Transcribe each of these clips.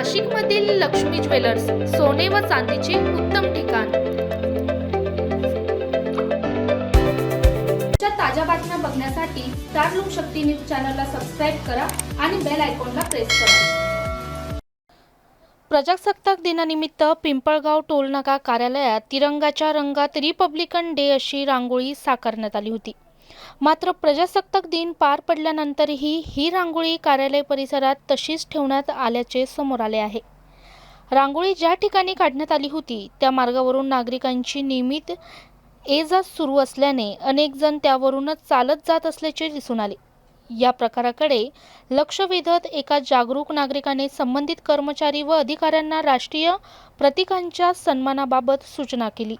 नाशिकमधील लक्ष्मी ज्वेलर्स सोने व चांदीचे उत्तम ठिकाण. च्या ताज्या बातम्या बघण्यासाठी स्टार लोक शक्ती न्यूज चॅनलला सबस्क्राईब करा आणि बेल आयकॉनला प्रेस करा. प्रजासत्ताक दिनानिमित्त पिंपळगाव टोलनाका कार्यालयात तिरंगाच्या रंगात रिपब्लिकन डे अशी रांगोळी साकारण्यात आली होती. मात्र प्रजासत्ताक दिन पार पडल्यानंतरही ही रांगोळी कार्यालय परिसरात तशीच ठेवण्यात आल्याचे समोर आले आहे. रांगोळी ज्या ठिकाणी काढण्यात आली होती त्या मार्गावरून नागरिकांची नियमित ये जा सुरू असल्याने अनेक जण त्यावरूनच चालत जात असल्याचे दिसून आले. या प्रकाराकडे लक्ष वेधत एका जागरूक नागरिकाने संबंधित कर्मचारी व अधिकाऱ्यांना राष्ट्रीय प्रतीकांच्या सन्मानाबाबत सूचना केली.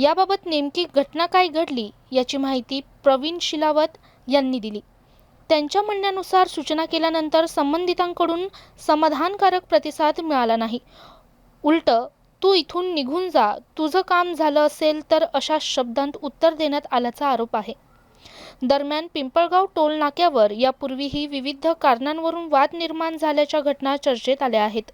याबाबत नेमकी घटना काय घडली याची माहिती प्रवीण शिलावत यांनी दिली. त्यांच्या म्हणण्यानुसार सूचना केल्यानंतर संबंधितांकडून समाधानकारक प्रतिसाद मिळाला नाही. उलट तू इथून निघून जा. तुझं काम झालं असेल तर अशा शब्दांत उत्तर देण्यात आल्याचा आरोप आहे. दरम्यान पिंपळगाव टोल नाक्यावर यापूर्वीही विविध कारणांवरून वाद निर्माण झाल्याच्या घटना चर्चेत आल्या आहेत.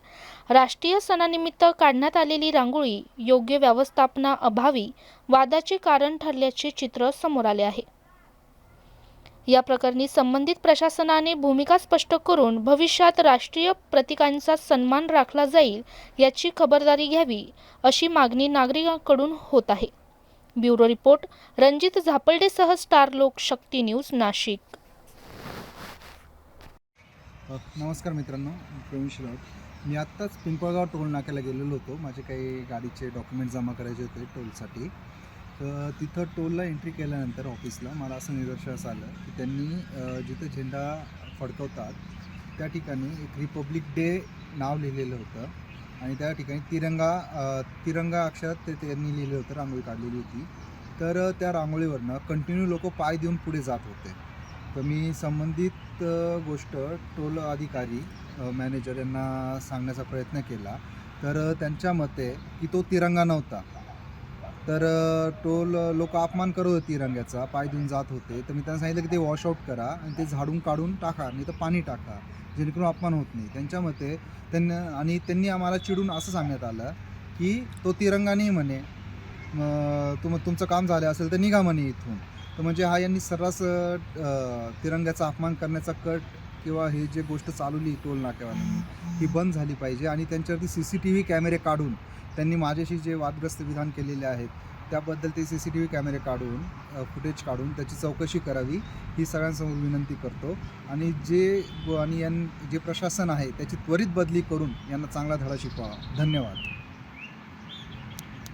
राष्ट्रीय सणानिमित्त काढण्यात आलेली रांगोळी योग्य व्यवस्थापना अभावी वादाचे कारण ठरल्याचे चित्र समोर आले आहे. या प्रकरणी संबंधित प्रशासनाने भूमिका स्पष्ट करून भविष्यात राष्ट्रीय प्रतीकांचा सन्मान राखला जाईल याची खबरदारी घ्यावी अशी मागणी नागरिकांकडून होत आहे. ब्युरो रिपोर्ट रणजित झापलडेसह स्टार लोक शक्ती न्यूज नाशिक. नमस्कार मित्रांनो मी प्रवीण मी आत्ताच पिंपळगाव टोल नाक्याला गेलेलो होतो. माझे काही गाडीचे डॉक्युमेंट जमा करायचे होते टोलसाठी. तर तिथं टोलला एंट्री केल्यानंतर ऑफिसला मला असं निदर्शनास आलं की त्यांनी जिथं झेंडा फडकवतात त्या ठिकाणी एक रिपब्लिक डे नाव लिहिलेलं होतं. आणि त्या ठिकाणी तिरंगा तिरंगा अक्षरात ते त्यांनी लिहिलं होतं रांगोळी काढलेली होती. तर त्या रांगोळीवरनं कंटिन्यू लोक पाय देऊन पुढे जात होते. तर मी संबंधित गोष्ट टोल अधिकारी मॅनेजर यांना सांगण्याचा प्रयत्न केला. तर त्यांच्या मते की तो तिरंगा नव्हता. तर टोल लोक अपमान करत होते तिरंग्याचा पाय देऊन जात होते. तर मी त्यांना सांगितलं की ते वॉशआउट करा आणि ते झाडून काढून टाका नाही तर पाणी टाका जेणेकरून अपमान होत नाही. त्यांच्या मते त्यांना आणि त्यांनी आम्हाला चिडून असं सांगण्यात आलं की तो तिरंगा नाही म्हणे. तुम तुमचं काम झालं असेल तर निघा म्हणे इथून. तर म्हणजे हा यांनी सर्रास तिरंग्याचा अपमान करण्याचा कट किंवा हे जे गोष्ट चालवली टोल नाक्यावाल्यांनी ही बंद झाली पाहिजे आणि त्यांच्यावरती सी सी टी व्ही कॅमेरे काढून त्यांनी माझ्याशी जे वादग्रस्त विधान केलेले आहेत त्याबद्दल ते सी सी टी व्ही कॅमेरे काढून फुटेज काढून त्याची चौकशी करावी ही सगळ्यांसमोर विनंती करतो. आणि जे आणि यां जे प्रशासन आहे त्याची त्वरित बदली करून यांना चांगला धडा शिकवावा धन्यवाद.